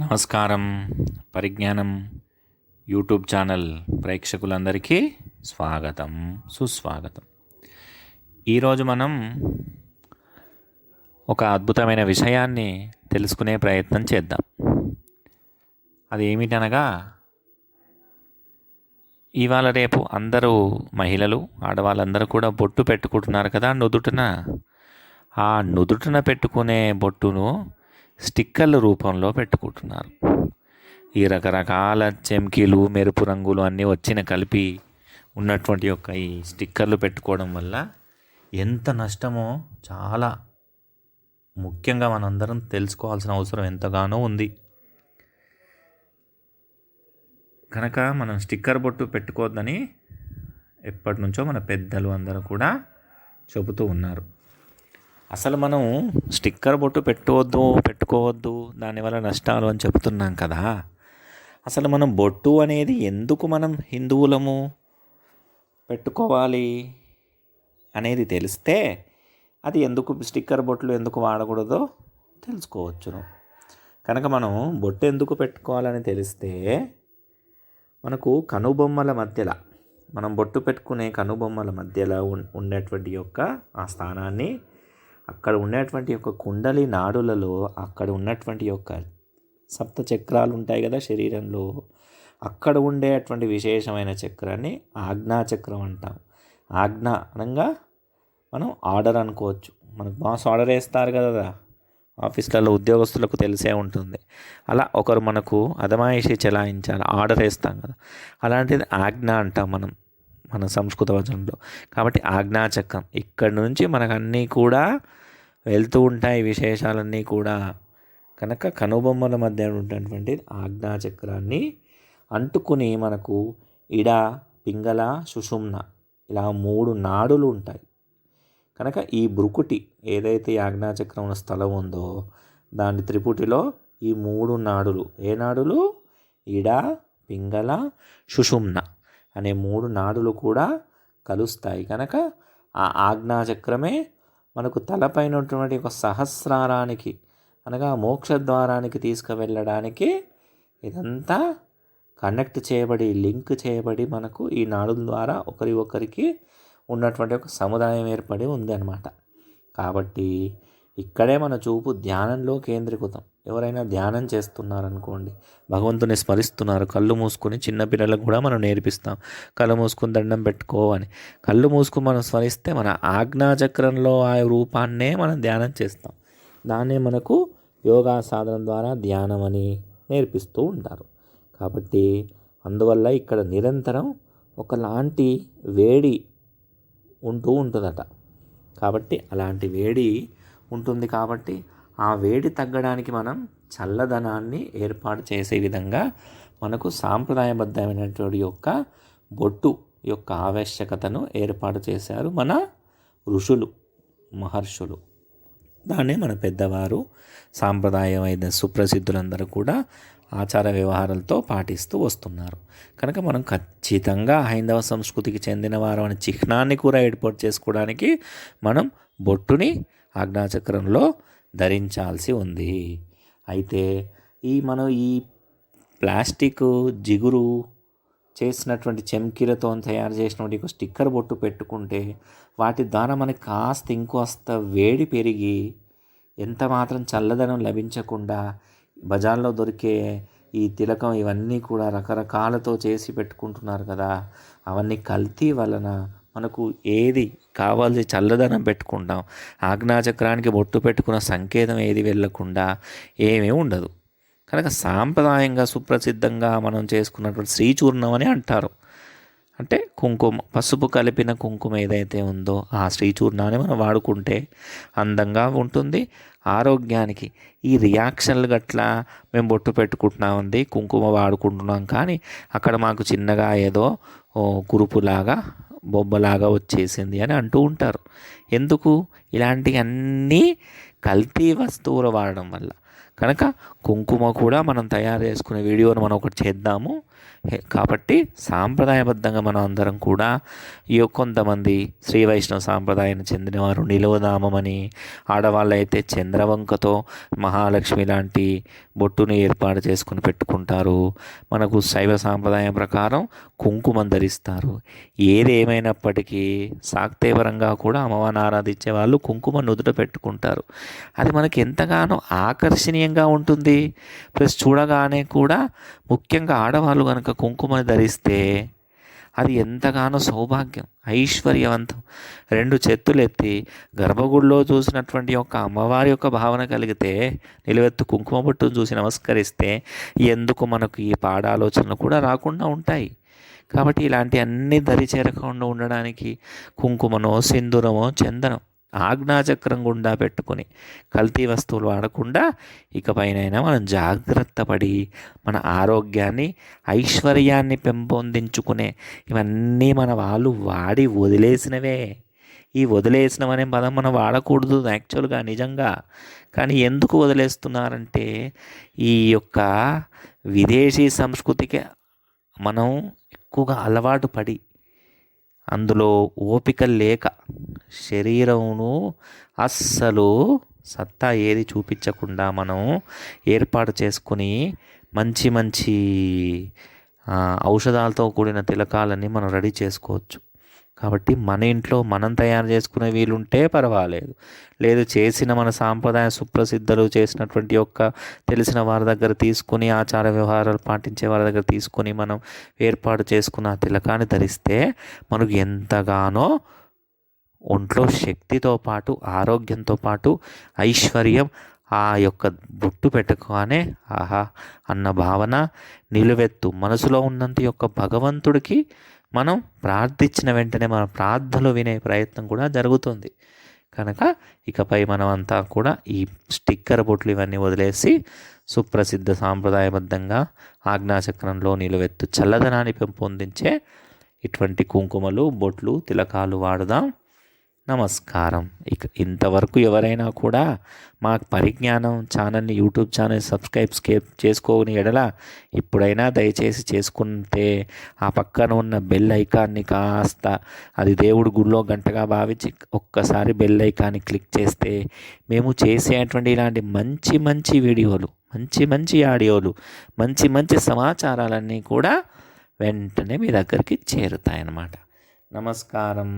నమస్కారం. పరిజ్ఞానం YouTube channel ప్రేక్షకులందరికీ స్వాగతం సుస్వాగతం. ఈరోజు మనం ఒక అద్భుతమైన విషయాన్ని తెలుసుకునే ప్రయత్నం చేద్దాం. అది ఏమిటనగా ఇవాళ రేపు అందరూ మహిళలు ఆడవాళ్ళందరూ కూడా బొట్టు పెట్టుకుంటున్నారు కదా నుదుటన. ఆ నుదుటన పెట్టుకునే బొట్టును స్టిక్కర్ల రూపంలో పెట్టుకుంటున్నారు. ఈ రకరకాల చెమ్కీలు మెరుపు రంగులు అన్నీ వచ్చిన కలిపి ఉన్నటువంటి యొక్క ఈ స్టిక్కర్లు పెట్టుకోవడం వల్ల ఎంత నష్టమో చాలా ముఖ్యంగా మనందరం తెలుసుకోవాల్సిన అవసరం ఎంతగానో ఉంది. కనుక మనం స్టిక్కర్ బొట్టు పెట్టుకోవద్దని ఎప్పటి నుంచో మన పెద్దలు అందరూ కూడా చెబుతూ ఉన్నారు. అసలు మనం స్టిక్కర్ బొట్టు పెట్టవద్దు పెట్టుకోవద్దు దానివల్ల నష్టాలు అని చెప్తున్నాం కదా. అసలు మనం బొట్టు అనేది ఎందుకు మనం హిందువులము పెట్టుకోవాలి అనేది తెలిస్తే అది ఎందుకు స్టిక్కర్ బొట్లు ఎందుకు వాడకూడదో తెలుసుకోవచ్చును కనుక మనం బొట్టు ఎందుకు పెట్టుకోవాలని తెలిస్తే మనకు కనుబొమ్మల మధ్యలో మనం బొట్టు పెట్టుకునే కనుబొమ్మల మధ్యలో ఉండేటువంటి యొక్క ఆ స్థానాన్ని అక్కడ ఉండేటువంటి యొక్క కుండలి నాడులలో అక్కడ ఉన్నటువంటి యొక్క సప్త చక్రాలు ఉంటాయి కదా శరీరంలో అక్కడ ఉండేటువంటి విశేషమైన చక్రాన్ని ఆజ్ఞా చక్రం అంటాం. ఆజ్ఞ అనగా మనం ఆర్డర్ అనుకోవచ్చు. మనకు బాస్ ఆర్డర్ వేస్తారు కదా ఆఫీస్లలో ఉద్యోగస్తులకు తెలిసే ఉంటుంది. అలా ఒకరు మనకు అదమాయిషి చెలాయించాలి. ఆర్డర్ వేస్తాం కదా. అలాంటిది ఆజ్ఞ అంటాం మనం. మన సంస్కృత వచనంలో. కాబట్టి ఆజ్ఞాచక్రం ఇక్కడి నుంచి మనకు అన్నీ కూడా వెళ్తూ ఉంటాయి విశేషాలన్నీ కూడా. కనుక కనుబొమ్మల మధ్య ఉన్నటువంటి ఆజ్ఞాచక్రాన్ని అంటుకుని మనకు ఇడ పింగళ సుషుమ్న ఇలా మూడు నాడులు ఉంటాయి. కనుక ఈ బ్రుకుటి ఏదైతే ఆజ్ఞాచక్రం ఉన్న స్థలం ఉందో దాని త్రిపుటిలో ఈ మూడు నాడులు. ఏ నాడులు? ఇడ పింగళ సుషుమ్న. అనే మూడు నాడులు కూడా కలుస్తాయి. కనుక ఆ ఆజ్ఞాచక్రమే మనకు తలపైన ఉన్నటువంటి ఒక సహస్రారానికి అనగా మోక్షద్వారానికి తీసుకువెళ్ళడానికి ఇదంతా కనెక్ట్ చేయబడి లింక్ చేయబడి మనకు ఈ నాడుల ద్వారా ఒకరి ఒకరికి ఉన్నటువంటి ఒక సముదాయం ఏర్పడి ఉందన్నమాట. కాబట్టి ఇక్కడే మన చూపు ధ్యానంలో కేంద్రీకృతం. ఎవరైనా ధ్యానం చేస్తున్నారనుకోండి భగవంతుని స్మరిస్తున్నారు కళ్ళు మూసుకుని చిన్నపిల్లలకు కూడా మనం నేర్పిస్తాం. కళ్ళు మూసుకుని దండం పెట్టుకో అని. కళ్ళు మూసుకుని మనం స్మరిస్తే మన ఆజ్ఞాచక్రంలో ఆ రూపాన్నే మనం ధ్యానం చేస్తాం. దాన్నే మనకు యోగా సాధన ద్వారా ధ్యానం అని నేర్పిస్తూ ఉంటారు. కాబట్టి అందువల్ల ఇక్కడ నిరంతరం ఒకలాంటి వేడి ఉంటూ ఉంటుందట. కాబట్టి అలాంటి వేడి ఉంటుంది కాబట్టి ఆ వేడి తగ్గడానికి మనం చల్లదనాన్ని ఏర్పాటు చేసే విధంగా మనకు సాంప్రదాయబద్ధమైనటువంటి యొక్క బొట్టు యొక్క ఆవశ్యకతను ఏర్పాటు చేశారు మన ఋషులు మహర్షులు. దాన్నే మన పెద్దవారు సాంప్రదాయమైన సుప్రసిద్ధులందరూ కూడా ఆచార వ్యవహారాలతో పాటిస్తూ వస్తున్నారు. కనుక మనం ఖచ్చితంగా హైందవ సంస్కృతికి చెందిన వారు అనే చిహ్నాన్ని కూడా ఏర్పాటు చేసుకోవడానికి మనం బొట్టుని ఆజ్ఞాచక్రంలో ధరించాల్సి ఉంది. అయితే ఈ మనం ఈ ప్లాస్టిక్ జిగురు చేసినటువంటి చెమ్కీలతో తయారు చేసినటువంటి ఒక స్టిక్కర్ బొట్టు పెట్టుకుంటే వాటి ద్వారా మనకి కాస్త ఇంకొస్త వేడి పెరిగి ఎంత మాత్రం చల్లదనం లభించకుండా బజార్లో దొరికే ఈ తిలకం ఇవన్నీ కూడా రకరకాలతో చేసి పెట్టుకుంటున్నారు కదా అవన్నీ కల్తీ వలన మనకు ఏది కావాల్సి చల్లదనం పెట్టుకుంటాం. ఆజ్ఞాచక్రానికి బొట్టు పెట్టుకున్న సంకేతం ఏది వెళ్ళకుండా ఏమీ ఉండదు. కనుక సాంప్రదాయంగా సుప్రసిద్ధంగా మనం చేసుకున్నటువంటి శ్రీచూర్ణం అని అంటారు. అంటే కుంకుమ పసుపు కలిపిన కుంకుమ ఏదైతే ఉందో ఆ శ్రీచూర్ణాన్ని మనం వాడుకుంటే అందంగా ఉంటుంది. ఆరోగ్యానికి ఈ రియాక్షన్లు గట్లా మేము బొట్టు పెట్టుకుంటున్నామండి కుంకుమ వాడుకుంటున్నాం. కానీ అక్కడ మాకు చిన్నగా ఏదో కురుపులాగా బొబ్బలాగా వచ్చేసింది అని అంటూ ఉంటారు. ఎందుకు? ఇలాంటివన్నీ కల్తీ వస్తువులు వాడడం వల్ల. కనుక కుంకుమ కూడా మనం తయారు చేసుకునే వీడియోను మనం ఒకటి చేద్దాము. కాబట్టి సాంప్రదాయబద్ధంగా మనం అందరం కూడా ఈ కొంతమంది శ్రీ వైష్ణవ సాంప్రదాయానికి చెందినవారు. నిలువనామమని ఆడవాళ్ళైతే చంద్రవంకతో మహాలక్ష్మి లాంటి బొట్టుని ఏర్పాటు చేసుకుని పెట్టుకుంటారు. మనకు శైవ సాంప్రదాయం ప్రకారం కుంకుమం ధరిస్తారు. ఏది ఏమైనప్పటికీ శాక్తేవరంగా కూడా అమ్మవారిని ఆరాధించే వాళ్ళు కుంకుమ నుదుట పెట్టుకుంటారు. అది మనకి ఎంతగానో ఆకర్షణీయంగా ఉంటుంది. ప్లస్ చూడగానే కూడా ముఖ్యంగా ఆడవాళ్ళు కనుక కుంకుమని ధరిస్తే అది ఎంతగానో సౌభాగ్యం ఐశ్వర్యవంతం. రెండు చేతులెత్తి గర్భగుడిలో చూసినటువంటి యొక్క అమ్మవారి యొక్క భావన కలిగితే నిలువెత్తు కుంకుమ బొట్టును చూసి నమస్కరిస్తే ఎందుకు మనకు ఈ పాడాలోచనలు కూడా రాకుండా ఉంటాయి? కాబట్టి ఇలాంటి అన్ని దరి చేరకుండా ఉండడానికి కుంకుమనో సింధూరమో చందనం ఆజ్ఞాచక్రం గుండా పెట్టుకొని కల్తీ వస్తువులు వాడకుండా ఇకపైనైనా మనం జాగ్రత్త పడి మన ఆరోగ్యాన్ని ఐశ్వర్యాన్ని పెంపొందించుకునే ఇవన్నీ మన వాళ్ళు వాడి వదిలేసినవే. ఈ వదిలేసినవి అనే పదం మనం వాడకూడదు యాక్చువల్గా నిజంగా. కానీ ఎందుకు వదిలేస్తున్నారంటే ఈ యొక్క విదేశీ సంస్కృతికి మనం ఎక్కువగా అలవాటు పడి అందులో ఓపిక లేక శరీరమును అస్సలు సత్తా ఏది చూపించకుండా మనం ఏర్పాటు చేసుకుని మంచి మంచి ఔషధాలతో కూడిన తిలకాలని మనం రెడీ చేసుకోవచ్చు. కాబట్టి మన ఇంట్లో మనం తయారు చేసుకునే వీలుంటే పర్వాలేదు. లేదు చేసిన మన సాంప్రదాయ సుప్రసిద్ధులు చేసినటువంటి యొక్క తెలిసిన వారి దగ్గర తీసుకుని ఆచార వ్యవహారాలు పాటించే వారి దగ్గర తీసుకొని మనం ఏర్పాటు చేసుకున్న తిలకాన్ని ధరిస్తే మనకు ఎంతగానో ఒంట్లో శక్తితో పాటు ఆరోగ్యంతో పాటు ఐశ్వర్యం ఆ యొక్క బొట్టు పెట్టుకోగానే ఆహా అన్న భావన నిలువెత్తు. మనసులో ఉన్నంత యొక్క భగవంతుడికి మనం ప్రార్థించిన వెంటనే మన ప్రార్థనలు వినే ప్రయత్నం కూడా జరుగుతుంది. కనుక ఇకపై మనమంతా కూడా ఈ స్టిక్కర్ బొట్లు ఇవన్నీ వదిలేసి సుప్రసిద్ధ సాంప్రదాయబద్ధంగా ఆజ్ఞాచక్రంలో నిలువెత్తు చల్లదనాన్ని పెంపొందించే ఇటువంటి కుంకుమలు బొట్లు తిలకాలు వాడుదాం. నమస్కారం. ఇక ఇంతవరకు ఎవరైనా కూడా మా పరిజ్ఞానం ఛానల్ని యూట్యూబ్ ఛానల్ సబ్స్క్రైబ్ చేసుకోని ఎడల ఇప్పుడైనా దయచేసి చేసుకుంటే ఆ పక్కన ఉన్న బెల్ ఐకాన్ని కాస్త అది దేవుడి గుడిలో గంటగా భావించి ఒక్కసారి బెల్ ఐకాన్ని క్లిక్ చేస్తే మేము చేసేటువంటి ఇలాంటి మంచి మంచి వీడియోలు మంచి మంచి ఆడియోలు మంచి మంచి సమాచారాలన్నీ కూడా వెంటనే మీ దగ్గరికి చేరుతాయన్నమాట. నమస్కారం.